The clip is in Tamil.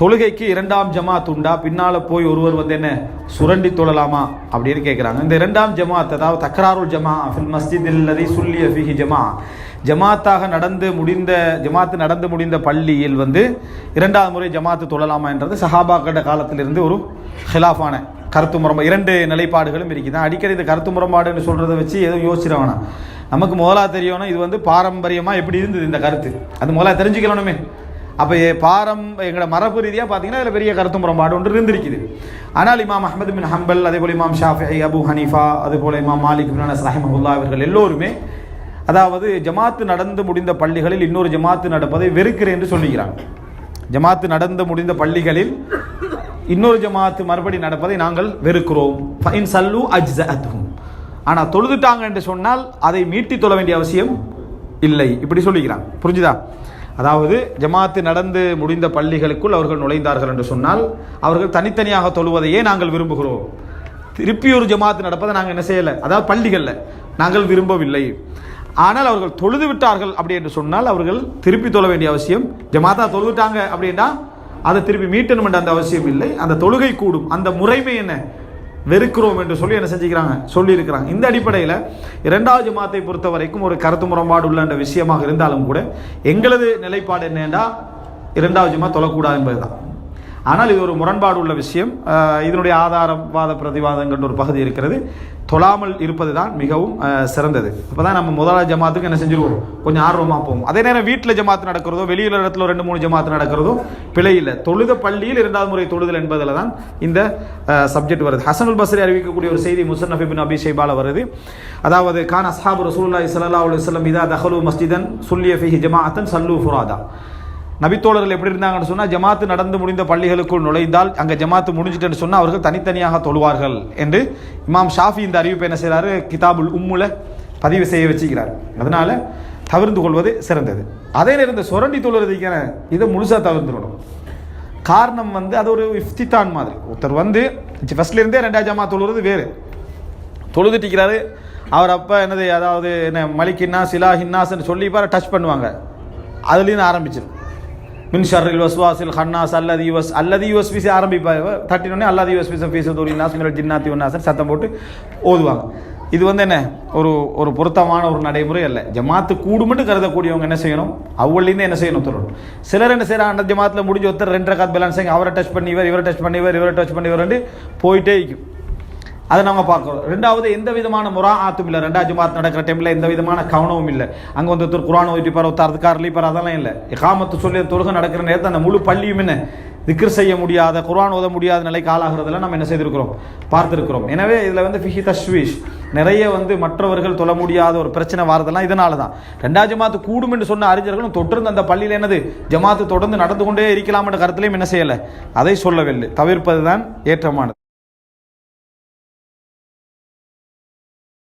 தொழுகைக்கு இரண்டாம் ஜமாத் உண்டா? பின்னால் போய் ஒருவர் வந்து என்ன சுரண்டி தொழலாமா? அப்படின்னு கேட்குறாங்க இந்த இரண்டாம் ஜமாத் அதாவது தக்ராருல் ஜமா ஃபில் மஸ்ஜித் இல்லதி சுல்லிய ஃபிஹி ஜமா ஜமாத்தாக நடந்து முடிந்த ஜமாத்து நடந்து முடிந்த பள்ளியில் வந்து இரண்டாவது முறை ஜமாத்து தொழலாமா என்றது சஹாபாக்கட காலத்திலிருந்து ஒரு ஹிலாஃபான கருத்து முரண்பாடு இரண்டு நிலைப்பாடுகளும் இருக்குது. அடிக்கடி இந்த கருத்து முரண்பாடுன்னு சொல்கிறத வச்சு எதுவும் யோசிச்சிட வேணாம். நமக்கு முதலா தெரியணும் இது வந்து பாரம்பரியமாக எப்படி இருந்தது இந்த கருத்து? அது முதலாக தெரிஞ்சுக்கணுமே அப்போ பாரம் எங்களோட மரபு ரீதியாக பார்த்தீங்கன்னா அதில் பெரிய கருத்து முரண்பாடு ஒன்று இருந்திருக்குது. ஆனால் இமாம் அஹமது பின் ஹம்பல் அதே போல் இமாம் ஷாஃபி அபு ஹனீஃபா அதே போல் இமாம் மாலிக் பின் அனஸ் ரஹிமஹுல்லா இவர்கள் எல்லோருமே அதாவது ஜமாத்து நடந்து முடிந்த பள்ளிகளில் இன்னொரு ஜமாத்து நடப்பதை வெறுக்கிறேன் என்று சொல்லுகிறாங்க ஜமாத்து நடந்து முடிந்த பள்ளிகளில் இன்னொரு ஜமாத்து மறுபடி நடப்பதை நாங்கள் வெறுக்கிறோம். ஃபைன் சல்லு அஜ்ஸஅத்துஹும். ஆனால் தொழுதுட்டாங்க என்று சொன்னால் அதை மீட்டி தொழ வேண்டிய அவசியம் இல்லை. இப்படி சொல்லிக்கிறாங்க புரிஞ்சுதா? அதாவது ஜமாத்து நடந்து முடிந்த பள்ளிகளுக்குள் அவர்கள் நுழைந்தார்கள் என்று சொன்னால் அவர்கள் தனித்தனியாக தொழுவதையே நாங்கள் விரும்புகிறோம். திருப்பி ஒரு ஜமாத்து நடப்பதை நாங்கள் என்ன செய்யலை? அதாவது பள்ளிகளில். நாங்கள் விரும்பவில்லை. ஆனால் அவர்கள் தொழுது விட்டார்கள் அப்படி என்று சொன்னால் அவர்கள் திருப்பி தொழ வேண்டிய அவசியம் ஜமாத்தா தொழுதுட்டாங்க அப்படின்னா அதை திருப்பி மீட்டணும் என்ற அந்த அவசியம் இல்லை. அந்த தொழுகை கூடும். அந்த முறைமை என்ன? வெறுக்கிறோம் என்று சொல்லி என்ன செஞ்சுக்கிறாங்க? சொல்லியிருக்கிறாங்க. இந்த அடிப்படையில் இரண்டாவது மாதத்தை பொறுத்த வரைக்கும் ஒரு கருத்து முரண்பாடு உள்ள என்ற விஷயமாக இருந்தாலும் கூட எங்களது நிலைப்பாடு என்னென்னா இரண்டாவது ஜமா தொழக்கூடாது என்பதுதான். ஆனால் இது ஒரு முரண்பாடு உள்ள விஷயம். இதனுடைய ஆதாரவாத வாத பிரதிவாதங்கள் ஒரு பகுதி இருக்கிறது. தொழாமல் இருப்பது தான் மிகவும் சிறந்தது. அப்போ தான் நம்ம முதலாவது ஜமாத்துக்கு என்ன செஞ்சுருவோம்? கொஞ்சம் ஆர்வமாக போவோம். அதே நேரம் வீட்டில் ஜமாத்து நடக்கிறதோ வெளியில் இடத்துல ரெண்டு மூணு ஜமாத்து நடக்கிறதோ பிழை இல்லை. தொழுத பள்ளியில் இரண்டாவது முறை தொழுதல் என்பதில் தான் இந்த சப்ஜெக்ட் வருது. ஹசனுல் பஸ்ரி அறிவிக்கக்கூடிய ஒரு செய்தி முசன்னஃப் பின் அபி ஷைபால வருது. அதாவது கான் அஸ்ஹாபு ரசூலுல்லாஹி ஸல்லல்லாஹு அலுவலம் இதா தஹலு மஸ்ஜிதன் சுல்லிய ஃபீஹி ஜமாஅத்தன் சல்லு ஃபுராதா. நபித்தோழர்கள் எப்படி இருந்தாங்கன்னு சொன்னால் ஜமாத்து நடந்து முடிந்த பள்ளிகளுக்குள் நுழைந்தால் அங்கே ஜமாத்து முடிஞ்சிட்டேன்னு சொன்னால் அவர்கள் தனித்தனியாக தொழுவார்கள் என்று இமாம் ஷாஃபி இந்த அறிவிப்பை என்ன செய்கிறாரு கிதாபுல் உம்முல பதிவு செய்ய வச்சுக்கிறார். அதனால் தவிர்த்து கொள்வது சிறந்தது. அதே நேரம் இந்த சுரண்டி தொழுறதுக்கான இதை முழுசாக தவிர்த்துடணும். காரணம் வந்து அது ஒரு இஃப்தித்தான் மாதிரி. ஒருத்தர் வந்து ஃபஸ்ட்லேருந்தே ரெண்டாவது ஜமாத் தொழுறது வேறு. தொழுதுட்டிக்கிறாரு அவர் அப்போ என்னது அதாவது என்ன மலிக்கின்னா சிலா ஹின்னாஸ்ன்னு சொல்லி பாரு டச் பண்ணுவாங்க. அதுலேருந்து ஆரம்பிச்சிடும் மின் ஷர்ரில் வஸ்வாசில் ஹன்னாஸ் அல்லது யுவஸ் அல்லது யுவஸ் பிசி ஆரம்பிப்பாங்க தட்டினோடனே அல்லது யுவஸ் பிசம் ஃபீஸ் தூரினாஸ் மினல் ஜின்னாத்தி ஒன்னாசன் சத்தம் போட்டு ஓதுவாங்க இது வந்து என்ன ஒரு ஒரு பொருத்தமான ஒரு நடைமுறை அல்ல ஜமாத்து கூடுமென்று கருதக்கூடியவங்க என்ன செய்யணும் அவள்லேருந்து என்ன செய்யணும் சொல்லணும் சிலர் என்ன செய்யறாங்க அந்த ஜமாத்தில் முடிஞ்ச ஒருத்தர் ரெண்டரை ரகாத் பேலன்ஸ் அவரை டச் பண்ணி இவர் இவரை டச் பண்ணி இவர் இவரை டச் பண்ணி இவர் போயிட்டே இருக்கும் அதை நம்ம பார்க்குறோம் ரெண்டாவது எந்த விதமான முறா ஆத்தும் இல்லை. ரெண்டாவது ஜமாத் நடக்கிற டைமில் எந்த விதமான கவனமும் இல்லை. அங்கே வந்து ஒருத்தர் குரான் ஓட்டி பார் ஒருத்தர் அதுக்காரில் பார் அதெல்லாம் இல்லை. காமத்து சொல்லி தொழுகை நடக்கிற நேரத்தில் அந்த முழு பள்ளியும் என்ன? திக்ர் செய்ய முடியாத குர்ஆன் ஓத முடியாத நிலைக்கு ஆளாகிறதெல்லாம் நம்ம என்ன செய்திருக்கிறோம்? பார்த்துருக்கிறோம். எனவே இதில் வந்து ஃபிஹி தஷ்வீஷ் நிறைய வந்து மற்றவர்கள் தொழ முடியாத ஒரு பிரச்சனை வாரதெல்லாம் இதனால தான் ரெண்டாவது ஜமாத்து கூடும் என்று சொன்ன அறிஞர்களும் தொடர்ந்து அந்த பள்ளியில் என்னது? ஜமாத்து தொடர்ந்து நடந்து கொண்டே இருக்கலாம் என்ற கருத்துலையும் என்ன செய்யலை? அதை சொல்லவில்லை. தவிர்ப்பது தான் ஏற்றமானது.